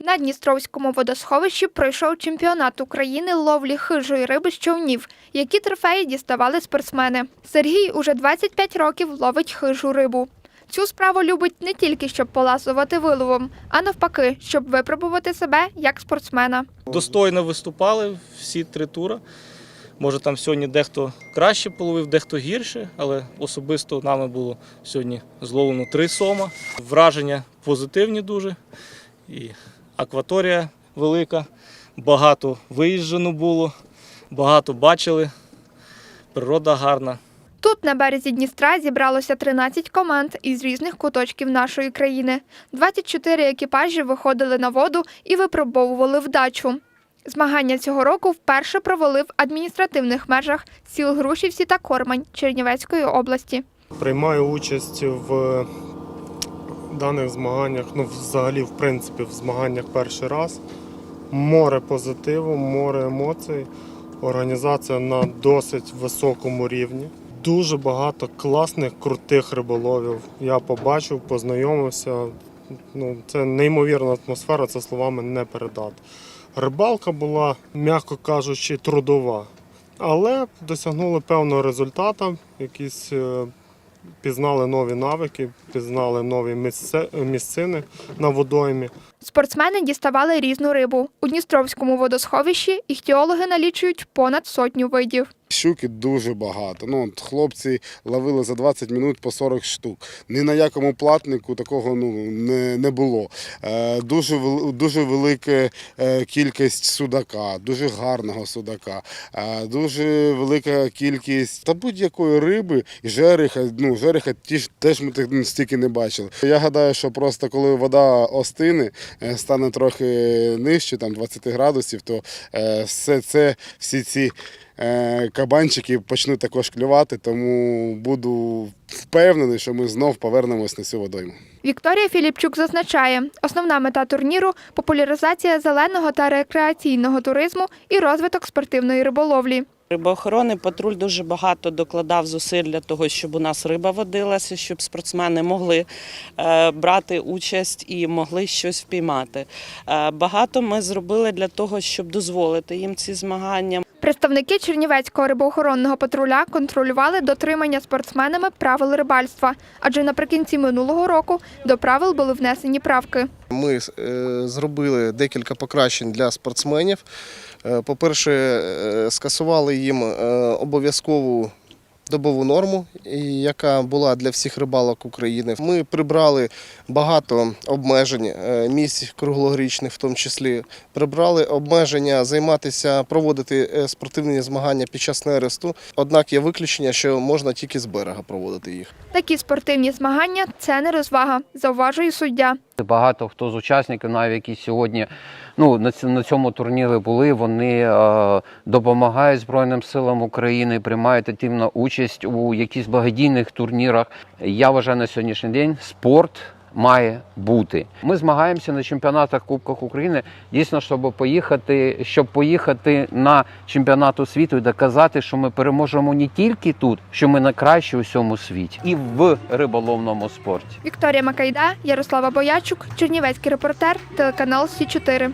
На Дністровському водосховищі пройшов чемпіонат України ловлі хижої риби з човнів, які трофеї діставали спортсмени. Сергій уже 25 років ловить хижу рибу. Цю справу любить не тільки щоб поласувати виловом, а навпаки, щоб випробувати себе як спортсмена. Достойно виступали всі три тури. Може, там сьогодні дехто краще половив, дехто гірше, але особисто нами було сьогодні зловлено три сома. Враження позитивні дуже. Акваторія велика, багато виїжджено було, багато бачили. Природа гарна. Тут на березі Дністра зібралося 13 команд із різних куточків нашої країни. 24 екіпажі виходили на воду і випробовували вдачу. Змагання цього року вперше провели в адміністративних межах сіл Грушівці та Кормань Чернівецької області. Приймаю участь в даних змаганнях, ну взагалі, в принципі, в змаганнях перший раз. Море позитиву, море емоцій. Організація на досить високому рівні. Дуже багато класних, крутих риболовів. Я побачив, познайомився. Ну, це неймовірна атмосфера, це словами не передати. Рибалка була, м'яко кажучи, трудова, але досягнули певного результату. Якісь е, пізнали нові навики, пізнали нові місцини на водоймі. Спортсмени діставали різну рибу. У Дністровському водосховищі іхтіологи налічують понад сотню видів. Щуки дуже багато. Ну, хлопці ловили за 20 минут по 40 штук. Ні на якому платнику такого ну, не, не було. Е, дуже, дуже велика е, кількість судака, дуже гарного судака, е, дуже велика кількість та будь-якої риби і жереха. Ну, жереха теж ми стільки не бачили. Я гадаю, що просто коли вода остине, стане трохи нижче, там 20 градусів, то е, все це, всі ці е, кабанчики почнуть також клювати, тому буду впевнений, що ми знов повернемось на цю водойму. Вікторія Філіпчук зазначає, основна мета турніру популяризація зеленого та рекреаційного туризму і розвиток спортивної риболовлі. Рибоохоронний патруль дуже багато докладав зусиль для того, щоб у нас риба водилася, щоб спортсмени могли е, брати участь і могли щось впіймати. Е, Багато ми зробили для того, щоб дозволити їм ці змагання. Представники Чернівецького рибоохоронного патруля контролювали дотримання спортсменами правил рибальства, адже наприкінці минулого року до правил були внесені правки. Ми е, зробили декілька покращень для спортсменів. Е, По-перше, е, скасували їм обов'язкову добову норму, яка була для всіх рибалок України. Ми прибрали багато обмежень, е, місць круглорічних в тому числі. Прибрали обмеження займатися, проводити е, спортивні змагання під час нересту. Однак є виключення, що можна тільки з берега проводити їх. Такі спортивні змагання це не розвага, зауважує суддя. Багато хто з учасників, навіть які сьогодні ну, на цьому турнірі були, вони е, допомагають Збройним силам України, приймають активну участь у якихось благодійних турнірах. Я вважаю на сьогоднішній день спорт. Має бути. Ми змагаємося на чемпіонатах Кубках України дійсно, щоб поїхати, щоб поїхати на чемпіонату світу і доказати, що ми переможемо не тільки тут, що ми найкращі у всьому світі, і в риболовному спорті. Вікторія Макайда, Ярослава Боячук, Чернівецький репортер, телеканал Сі 4